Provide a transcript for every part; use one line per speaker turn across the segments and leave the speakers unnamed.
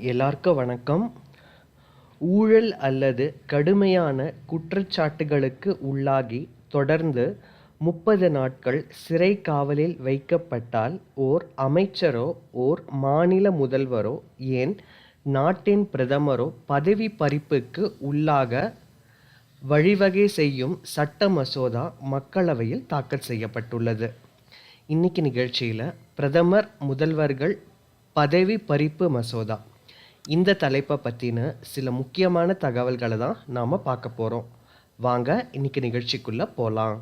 எல்லாருக்கும் வணக்கம். ஊழல் அல்லது கடுமையான குற்றச்சாட்டுகளுக்கு உள்ளாகி தொடர்ந்து முப்பது நாட்கள் சிறை காவலில் வைக்கப்பட்டால் ஓர் அமைச்சரோ ஓர் மாநில முதல்வரோ ஏன் நாட்டின் பிரதமரோ பதவி பறிப்புக்கு உள்ளாக வழிவகை செய்யும் சட்ட மசோதா மக்களவையில் தாக்கல் செய்யப்பட்டுள்ளது. இன்னைக்கு நிகழ்ச்சியில் பிரதமர் முதல்வர்கள் பதவி பறிப்பு மசோதா. இந்த தலைப்பை பற்றின சில முக்கியமான தகவல்களை தான் நாம் பார்க்க போகிறோம் வாங்க இன்னைக்கு நிகழ்ச்சிக்குள்ளே போகலாம்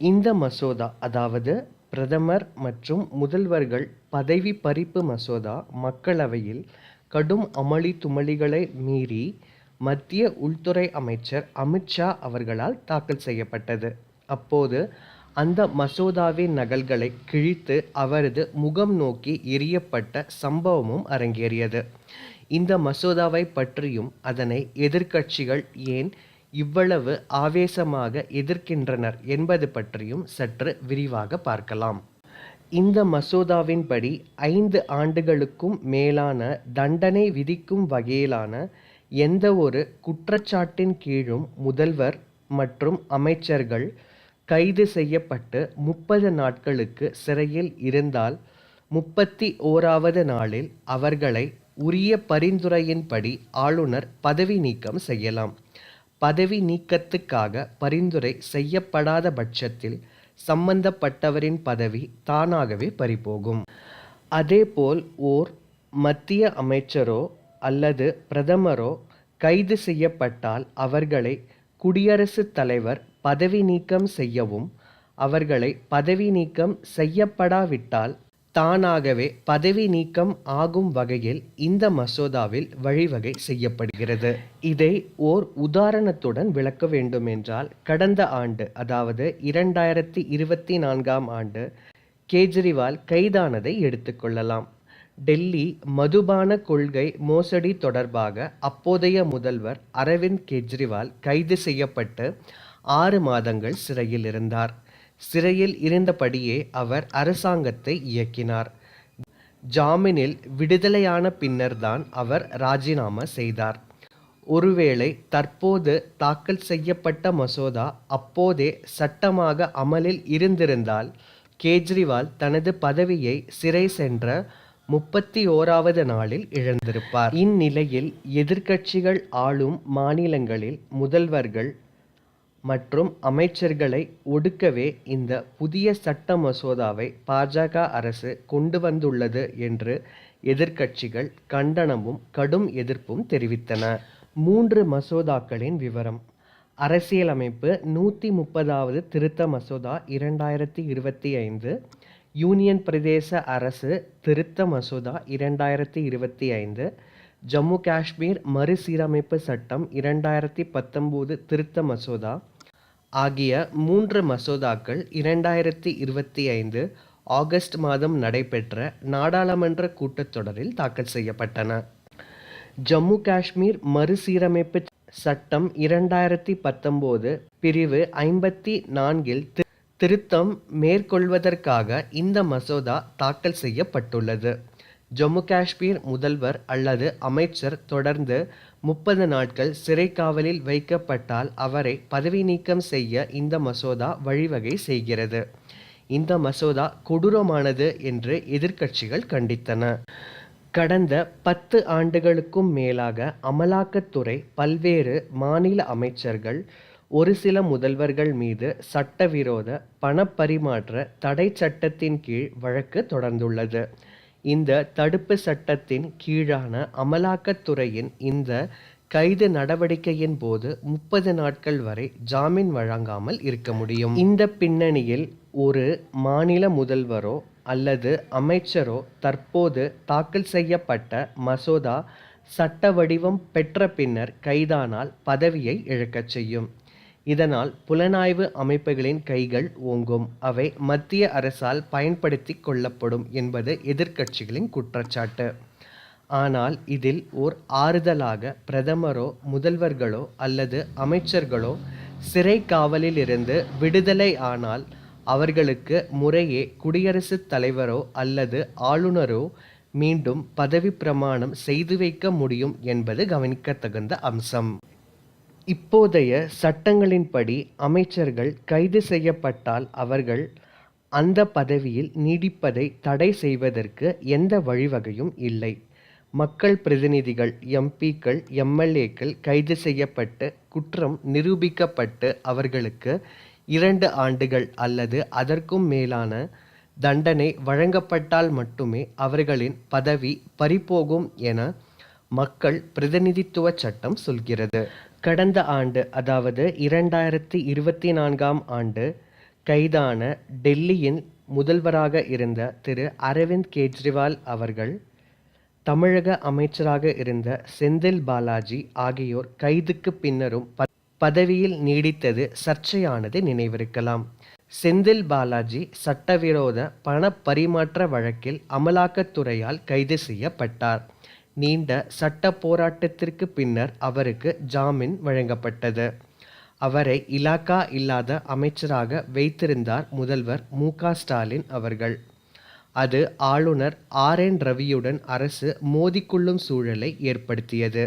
இந்த மசோதா அதாவது பிரதமர் மற்றும் முதல்வர்கள் பதவி பறிப்பு மசோதா மக்களவையில் கடும் அமளி துமளிகளை மீறி மத்திய உள்துறை அமைச்சர் அமித்ஷா அவர்களால் தாக்கல் செய்யப்பட்டது. அப்போது அந்த மசோதாவின் நகல்களை கிழித்து அவரது முகம் நோக்கி எரியப்பட்ட சம்பவமும் அரங்கேறியது. இந்த மசோதாவை பற்றியும் அதனை எதிர்க்கட்சிகள் ஏன் இவ்வளவு ஆவேசமாக எதிர்க்கின்றனர் என்பது பற்றியும் சற்று விரிவாக பார்க்கலாம். இந்த மசோதாவின்படி ஐந்து ஆண்டுகளுக்கும் மேலான தண்டனை விதிக்கும் வகையிலான எந்தவொரு குற்றச்சாட்டின் கீழும் முதல்வர் மற்றும் அமைச்சர்கள் கைது செய்யப்பட்டு முப்பது நாட்களுக்கு சிறையில் இருந்தால் முப்பத்தி ஓராவது நாளில் அவர்களை உரிய பரிந்துரையின்படி ஆளுநர் பதவி நீக்கம் செய்யலாம். பதவி நீக்கத்துக்காக பரிந்துரை செய்யப்படாத பட்சத்தில் சம்பந்தப்பட்டவரின் பதவி தானாகவே பறிபோகும். அதேபோல் ஓர் மத்திய அமைச்சரோ அல்லது பிரதமரோ கைது செய்யப்பட்டால் அவர்களை குடியரசுத் தலைவர் பதவி நீக்கம் செய்யவும் அவர்களை பதவி நீக்கம் செய்யப்படாவிட்டால் தானாகவே பதவி நீக்கம் ஆகும் வகையில் இந்த மசோதாவில் வழிவகை செய்யப்படுகிறது. இதை ஓர் உதாரணத்துடன் விளக்க வேண்டுமென்றால் கடந்த ஆண்டு அதாவது இரண்டாயிரத்தி இருபத்தி நான்காம் ஆண்டு கேஜ்ரிவால் கைதானதை எடுத்துக்கொள்ளலாம் டெல்லி மதுபான கொள்கை மோசடி தொடர்பாக அப்போதைய முதல்வர் அரவிந்த் கெஜ்ரிவால் கைது செய்யப்பட்டு ஆறு மாதங்கள் சிறையில் இருந்தார். சிறையில் இருந்தபடியே அவர் அரசாங்கத்தை இயக்கினார். ஜாமீனில் விடுதலையான பின்னர்தான் அவர் ராஜினாமா செய்தார். ஒருவேளை தற்போது தாக்கல் செய்யப்பட்ட மசோதா அப்போதே சட்டமாக அமலில் இருந்திருந்தால் கேஜ்ரிவால் தனது பதவியை சிறை சென்ற முப்பத்தி ஓராவது நாளில் இழந்திருப்பார். இந்நிலையில் எதிர்க்கட்சிகள் ஆளும் மாநிலங்களில் முதல்வர்கள் மற்றும் அமைச்சர்களை ஒடுக்கவே இந்த புதிய சட்ட மசோதாவை பாஜக அரசு கொண்டு வந்துள்ளது என்று எதிர்க்கட்சிகள் கண்டனமும் கடும் எதிர்ப்பும் தெரிவித்தன. மூன்று மசோதாக்களின் விவரம். அரசியலமைப்பு நூற்றி முப்பதாவது திருத்த மசோதா இரண்டாயிரத்தி இருபத்தி ஐந்து. யூனியன் பிரதேச அரசு திருத்த மசோதா இரண்டாயிரத்தி இருபத்தி ஐந்து. ஜம்மு காஷ்மீர் மறுசீரமைப்பு சட்டம் இரண்டாயிரத்தி பத்தொம்போது திருத்த மசோதா ஆகிய மூன்று மசோதாக்கள் இரண்டாயிரத்தி இருபத்தி ஐந்து ஆகஸ்ட் மாதம் நடைபெற்ற நாடாளுமன்ற கூட்டத்தொடரில் தாக்கல் செய்யப்பட்டன. ஜம்மு காஷ்மீர் மறுசீரமைப்பு சட்டம் இரண்டாயிரத்தி பத்தொம்போது பிரிவு ஐம்பத்தி நான்கில் திருத்தம் மேற்கொள்வதற்காக இந்த மசோதா தாக்கல் செய்யப்பட்டுள்ளது. ஜம்மு காஷ்மீர் முதல்வர் அல்லது அமைச்சர் தொடர்ந்து முப்பது நாட்கள் சிறை காவலில் வைக்கப்பட்டால் அவரை பதவி நீக்கம் செய்ய இந்த மசோதா வழிவகை செய்கிறது. இந்த மசோதா கொடூரமானது என்று எதிர்க்கட்சிகள் கண்டித்தன. கடந்த பத்து ஆண்டுகளுக்கும் மேலாக அமலாக்கத்துறை பல்வேறு மாநில அமைச்சர்கள் ஒரு சில முதல்வர்கள் மீது சட்டவிரோத பணப்பரிமாற்ற தடை சட்டத்தின் கீழ் வழக்கு தொடர்ந்துள்ளது. இந்த தடுப்பு சட்டத்தின் கீழான அமலாக்கத்துறையின் இந்த கைது நடவடிக்கையின் போது முப்பது நாட்கள் வரை ஜாமீன் வழங்காமல் இருக்க முடியும். இந்த பின்னணியில் ஒரு மாநில முதல்வரோ அல்லது அமைச்சரோ தற்போது தாக்கல் செய்யப்பட்ட மசோதா சட்ட வடிவம் பெற்ற பின்னர் கைதானால் பதவியை இழக்கச் செய்யும். இதனால் புலனாய்வு அமைப்புகளின் கைகள் ஓங்கும். அவை மத்திய அரசால் பயன்படுத்தி கொள்ளப்படும் என்பது எதிர்க்கட்சிகளின் குற்றச்சாட்டு. ஆனால் இதில் ஓர் ஆறுதலாக பிரதமரோ முதல்வர்களோ அல்லது அமைச்சர்களோ சிறை காவலில் இருந்து விடுதலை ஆனால் அவர்களுக்கு முறையே குடியரசுத் தலைவரோ அல்லது ஆளுநரோ மீண்டும் பதவி பிரமாணம் செய்து வைக்க முடியும் என்பது கவனிக்கத்தகுந்த அம்சம். இப்போதைய சட்டங்களின்படி அமைச்சர்கள் கைது செய்யப்பட்டால் அவர்கள் அந்த பதவியில் நீடிப்பதை தடை செய்வதற்கு எந்த வழிவகையும் இல்லை. மக்கள் பிரதிநிதிகள் எம்பிக்கள் எம்எல்ஏக்கள் கைது செய்யப்பட்டு குற்றம் நிரூபிக்கப்பட்டு அவர்களுக்கு இரண்டு ஆண்டுகள் அல்லது அதற்கும் மேலான தண்டனை வழங்கப்பட்டால் மட்டுமே அவர்களின் பதவி பறிபோகும் என மக்கள் பிரதிநிதித்துவ சட்டம் சொல்கிறது. கடந்த ஆண்டு அதாவது இரண்டாயிரத்தி இருபத்தி நான்காம் ஆண்டு கைதான டெல்லியின் முதல்வராக இருந்த திரு அரவிந்த் கெஜ்ரிவால் அவர்கள் தமிழக அமைச்சராக இருந்த செந்தில் பாலாஜி ஆகியோர் கைதுக்கு பின்னரும் பதவியில் நீடித்தது சர்ச்சையானது நினைவிருக்கலாம். செந்தில் பாலாஜி சட்டவிரோத பண பரிமாற்ற வழக்கில் அமலாக்கத்துறையால் கைது செய்யப்பட்டார். நீண்ட சட்ட போராட்டத்திற்கு பின்னர் அவருக்கு ஜாமீன் வழங்கப்பட்டது. அவரை இலாக்கா இல்லாத அமைச்சராக வைத்திருந்தார் முதல்வர் மு. ஸ்டாலின் அவர்கள். அது ஆளுநர் ஆர். என். ரவியுடன் அரசு மோதிக்கொள்ளும் சூழலை ஏற்படுத்தியது.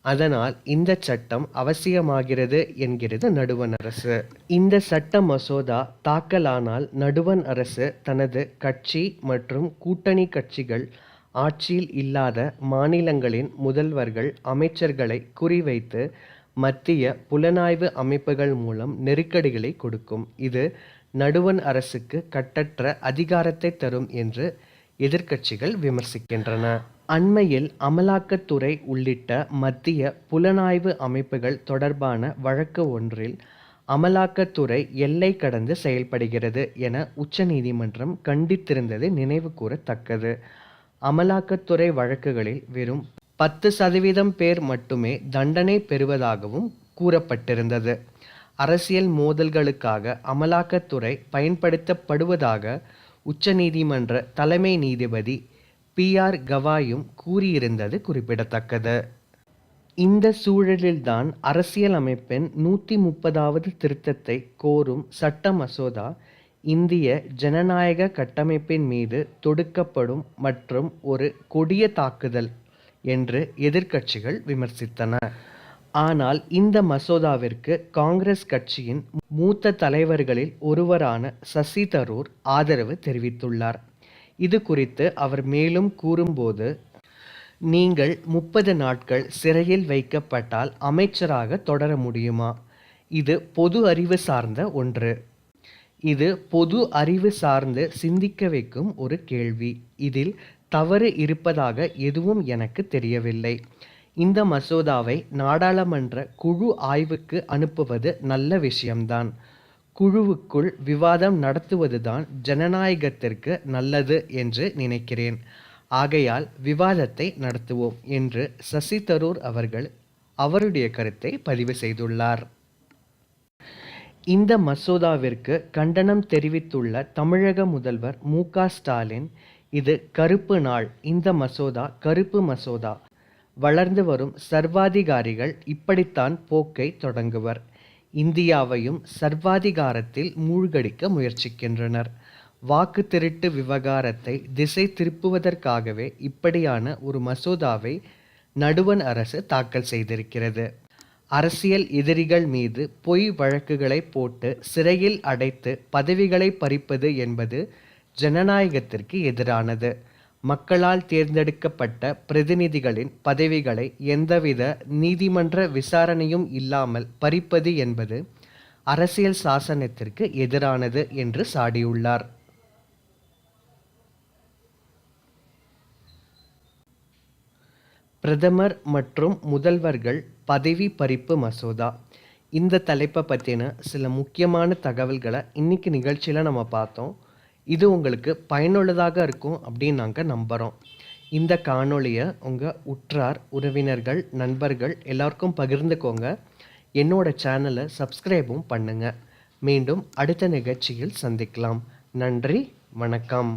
அதனால் இந்த சட்டம் அவசியமாகிறது என்கிறது நடுவண் அரசு. இந்த சட்ட மசோதா தாக்கலானால் நடுவண் அரசு தனது கட்சி மற்றும் கூட்டணி கட்சிகள் ஆட்சியில் இல்லாத மாநிலங்களின் முதல்வர்கள் அமைச்சர்களை குறிவைத்து மத்திய புலனாய்வு அமைப்புகள் மூலம் நெருக்கடிகளை கொடுக்கும். இது நடுவண் அரசுக்கு கட்டற்ற அதிகாரத்தை தரும் என்று எதிர்க்கட்சிகள் விமர்சிக்கின்றன. அண்மையில் அமலாக்கத்துறை உள்ளிட்ட மத்திய புலனாய்வு அமைப்புகள் தொடர்பான வழக்கு ஒன்றில் அமலாக்கத்துறை எல்லை கடந்து செயல்படுகிறது என உச்சநீதிமன்றம் கண்டித்திருந்தது நினைவு கூறத்தக்கது அமலாக்கத்துறை வழக்குகளில் வெறும் பத்து சதவீதம் பேர் மட்டுமே தண்டனை பெறுவதாகவும் கூறப்பட்டிருந்தது. அரசியல் மோதல்களுக்காக அமலாக்கத்துறை பயன்படுத்தப்படுவதாக உச்சநீதிமன்ற தலைமை நீதிபதி பி. ஆர். கவாயும் கூறியிருந்தது குறிப்பிடத்தக்கது. இந்த சூழலில்தான் அரசியலமைப்பின் நூற்றி முப்பதாவது திருத்தத்தை கோரும் சட்ட மசோதா இந்திய ஜனநாயக கட்டமைப்பின் மீது தொடுக்கப்படும் மற்றும் ஒரு கொடிய தாக்குதல் என்று எதிர்க்கட்சிகள் விமர்சித்தன. ஆனால் இந்த மசோதாவிற்கு காங்கிரஸ் கட்சியின் மூத்த தலைவர்களில் ஒருவரான சசி தரூர் ஆதரவு தெரிவித்துள்ளார். இது குறித்து அவர் மேலும் கூறும்போது நீங்கள் முப்பது நாட்கள் சிறையில் வைக்கப்பட்டால் அமைச்சராக தொடர முடியுமா? இது பொது அறிவு சார்ந்த ஒன்று. இது பொது அறிவு சார்ந்து சிந்திக்க வைக்கும் ஒரு கேள்வி. இதில் தவறு இருப்பதாக எதுவும் எனக்கு தெரியவில்லை. இந்த மசோதாவை நாடாளுமன்ற குழு ஆய்வுக்கு அனுப்புவது நல்ல விஷயம்தான். குழுவுக்குள் விவாதம் நடத்துவதுதான் ஜனநாயகத்திற்கு நல்லது என்று நினைக்கிறேன். ஆகையால் விவாதத்தை நடத்துவோம் என்று சசி தரூர் அவர்கள் அவருடைய கருத்தை பதிவு செய்துள்ளார். இந்த மசோதாவிற்கு கண்டனம் தெரிவித்துள்ள தமிழக முதல்வர் மு க ஸ்டாலின் இது கருப்பு நாள் இந்த மசோதா கருப்பு மசோதா. வளர்ந்து வரும் சர்வாதிகாரிகள் இப்படித்தான் போக்கை தொடங்குவர். இந்தியாவையும் சர்வாதிகாரத்தில் மூழ்கடிக்க முயற்சிக்கின்றனர். வாக்கு திருட்டு விவகாரத்தை திசை திருப்புவதற்காகவே இப்படியான ஒரு மசோதாவை நடுவண் அரசு தாக்கல் செய்திருக்கிறது. அரசியல் எதிரிகள் மீது பொய் வழக்குகளை போட்டு சிறையில் அடைத்து பதவிகளை பறிப்பது என்பது ஜனநாயகத்திற்கு எதிரானது. மக்களால் தேர்ந்தெடுக்கப்பட்ட பிரதிநிதிகளின் பதவிகளை எந்தவித நீதிமன்ற விசாரணையும் இல்லாமல் பறிப்பது என்பது அரசியல் சாசனத்திற்கு எதிரானது என்று சாடியுள்ளார். பிரதமர் மற்றும் முதல்வர்கள் பதவி பறிப்பு மசோதா. இந்த தலைப்பை பற்றின சில முக்கியமான தகவல்களை இன்னைக்கு நிகழ்ச்சியில் நம்ம பார்த்தோம். இது உங்களுக்கு பயனுள்ளதாக இருக்கும் அப்படின்னு நாங்கள் நம்புகிறோம் இந்த காணொளியை உங்கள் உற்றார் உறவினர்கள் நண்பர்கள் எல்லாருக்கும் பகிர்ந்துக்கோங்க. என்னோட சேனலை சப்ஸ்கிரைபும் பண்ணுங்கள் மீண்டும் அடுத்த நிகழ்ச்சியில் சந்திக்கலாம். நன்றி வணக்கம்.